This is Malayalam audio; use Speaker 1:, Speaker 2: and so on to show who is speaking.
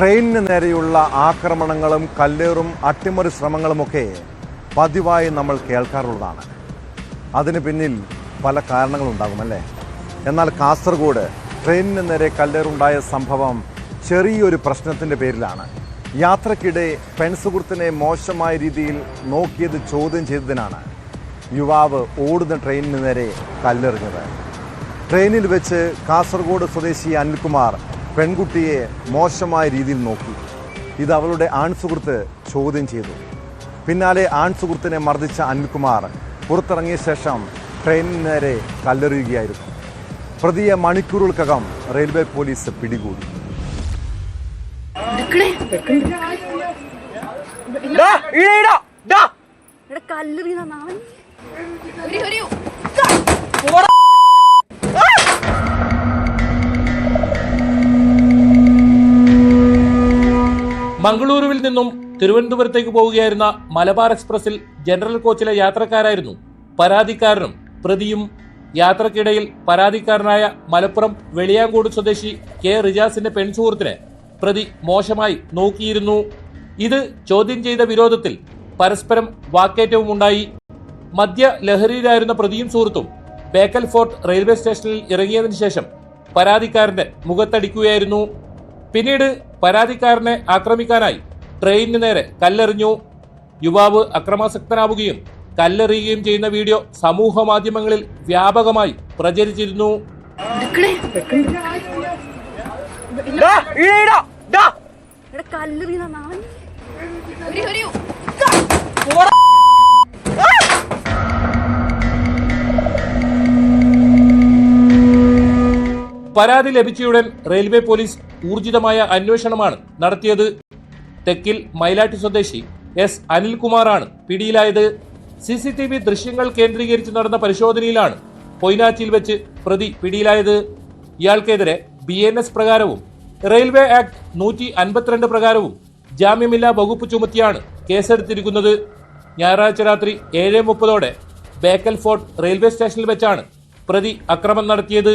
Speaker 1: ട്രെയിനിന് നേരെയുള്ള ആക്രമണങ്ങളും കല്ലേറും അട്ടിമറി ശ്രമങ്ങളുമൊക്കെ പതിവായി നമ്മൾ കേൾക്കാറുള്ളതാണ്. അതിന് പിന്നിൽ പല കാരണങ്ങളുണ്ടാകുമല്ലേ എന്നാൽ കാസർഗോഡ് ട്രെയിനിന് നേരെ കല്ലേറുണ്ടായ സംഭവം ചെറിയൊരു പ്രശ്നത്തിന്റെ പേരിലാണ്. യാത്രക്കിടെ പെൺസുഹൃത്തിനെ മോശമായ രീതിയിൽ നോക്കിയത് ചോദ്യം ചെയ്തതിനാണ് യുവാവ് ഓടുന്ന ട്രെയിനിന് നേരെ കല്ലെറിഞ്ഞത്. ട്രെയിനിൽ വെച്ച് കാസർഗോഡ് സ്വദേശി അനിൽകുമാർ പെൺകുട്ടിയെ മോശമായ രീതിയിൽ നോക്കി. ഇത് അവളുടെ ആൺസുഹൃത്ത് ചോദ്യം ചെയ്തു. പിന്നാലെ ആൺസുഹൃത്തിനെ മർദ്ദിച്ച അനിൽകുമാർ പുറത്തിറങ്ങിയ ശേഷം ട്രെയിനിന് നേരെ കല്ലെറിയുകയായിരുന്നു. പ്രതിയെ മണിക്കൂറുകൾക്കകം റെയിൽവേ പോലീസ് പിടികൂടി.
Speaker 2: മംഗളൂരുവിൽ നിന്നും തിരുവനന്തപുരത്തേക്ക് പോവുകയായിരുന്ന മലബാർ എക്സ്പ്രസിൽ ജനറൽ കോച്ചിലെ യാത്രക്കാരായിരുന്നു പരാതിക്കാരനും. പ്രതിയും യാത്രക്കിടയിൽ പരാതിക്കാരനായ മലപ്പുറം വെളിയാങ്കോട് സ്വദേശി കെ റിജാസിന്റെ പെൺസുഹൃത്തിനെ പ്രതി മോശമായി നോക്കിയിരുന്നു. ഇത് ചോദ്യം ചെയ്ത വിരോധത്തിൽ പരസ്പരം വാക്കേറ്റവും ഉണ്ടായി മദ്യ ലഹരിയിലായിരുന്ന പ്രതിയും സുഹൃത്തും ബേക്കൽ ഫോർട്ട് റെയിൽവേ സ്റ്റേഷനിൽ ഇറങ്ങിയതിനു ശേഷം പരാതിക്കാരന്റെ മുഖത്തടിക്കുകയായിരുന്നു. പിന്നീട് പരാതിക്കാരനെ ആക്രമിക്കാനായി ട്രെയിനിന് നേരെ കല്ലെറിഞ്ഞു. യുവാവ് അക്രമാസക്തനാവുകയും കല്ലെറിയുകയും ചെയ്യുന്ന വീഡിയോ സമൂഹ മാധ്യമങ്ങളിൽ വ്യാപകമായി പ്രചരിച്ചിരുന്നു. പരാതി ലഭിച്ചയുടൻ റെയിൽവേ പോലീസ് ഊർജിതമായ അന്വേഷണമാണ് നടത്തിയത്. തെക്കിൽ മൈലാട്ടി സ്വദേശി എസ് അനിൽകുമാറാണ് പിടിയിലായത്. സി സി ടി വി ദൃശ്യങ്ങൾ കേന്ദ്രീകരിച്ച് നടന്ന പരിശോധനയിലാണ് പൊയ്നാച്ചിയിൽ വെച്ച് പ്രതി പിടിയിലായത്. ഇയാൾക്കെതിരെ ബി എൻ എസ് പ്രകാരവും റെയിൽവേ ആക്ട് നൂറ്റി അൻപത്തിരണ്ട് പ്രകാരവും ജാമ്യമില്ലാ വകുപ്പ് ചുമത്തിയാണ് കേസെടുത്തിരിക്കുന്നത്. ഞായറാഴ്ച രാത്രി ഏഴ് മുപ്പതോടെ ബേക്കൽ ഫോർട്ട് റെയിൽവേ സ്റ്റേഷനിൽ വെച്ചാണ് പ്രതി അക്രമം നടത്തിയത്.